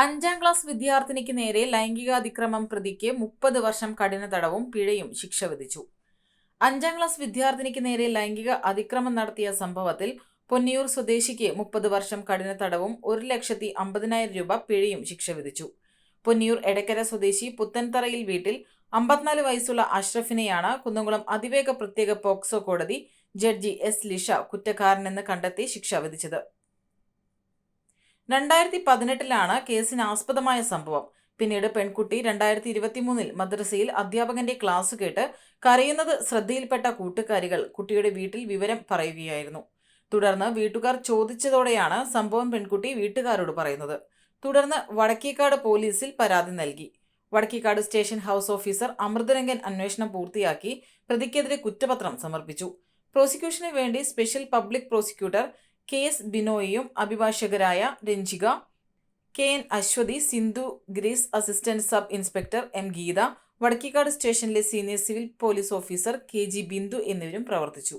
അഞ്ചാം ക്ലാസ് വിദ്യാർത്ഥിനിക്ക് നേരെ ലൈംഗികാതിക്രമം പ്രതിക്ക് മുപ്പത് വർഷം കഠിന തടവും പിഴയും ശിക്ഷ വിധിച്ചു. അഞ്ചാം ക്ലാസ് വിദ്യാർത്ഥിനിക്ക് നേരെ ലൈംഗിക അതിക്രമം നടത്തിയ സംഭവത്തിൽ പൊന്നിയൂർ സ്വദേശിക്ക് മുപ്പത് വർഷം കഠിന തടവും ഒരു ലക്ഷത്തി അമ്പതിനായിരം രൂപ പിഴയും ശിക്ഷ വിധിച്ചു. പൊന്നിയൂർ എടക്കര സ്വദേശി പുത്തൻതറയിൽ വീട്ടിൽ അമ്പത്തിനാല് വയസ്സുള്ള അഷ്റഫിനെയാണ് കുന്നംകുളം അതിവേഗ പ്രത്യേക പോക്സോ കോടതി ജഡ്ജി എസ് ലിഷ കുറ്റക്കാരനെന്ന് കണ്ടെത്തി ശിക്ഷ വിധിച്ചത്. രണ്ടായിരത്തി പതിനെട്ടിലാണ് കേസിന് ആസ്പദമായ സംഭവം. പിന്നീട് പെൺകുട്ടി രണ്ടായിരത്തി ഇരുപത്തിമൂന്നിൽ മദ്രസയിൽ അധ്യാപകന്റെ ക്ലാസ് കേട്ട് കരയുന്നത് ശ്രദ്ധയിൽപ്പെട്ട കൂട്ടുകാരികൾ കുട്ടിയുടെ വീട്ടിൽ വിവരം പറയുകയായിരുന്നു. തുടർന്ന് വീട്ടുകാർ ചോദിച്ചതോടെയാണ് സംഭവം പെൺകുട്ടി വീട്ടുകാരോട് പറയുന്നത്. തുടർന്ന് വടക്കേക്കാട് പോലീസിൽ പരാതി നൽകി. Vadakkekad station house officer Amritharangan അന്വേഷണം പൂർത്തിയാക്കി പ്രതിക്കെതിരെ കുറ്റപത്രം സമർപ്പിച്ചു. പ്രോസിക്യൂഷന് വേണ്ടി special public prosecutor K S ബിനോയിയും അഭിഭാഷകരായ Ranjika K N Aswathi Sindhu Greece assistant sub inspector M Geetha Vadakkikkad സ്റ്റേഷനിലെ senior civil police officer K G Bindu എന്നിവരും പ്രവർത്തിച്ചു.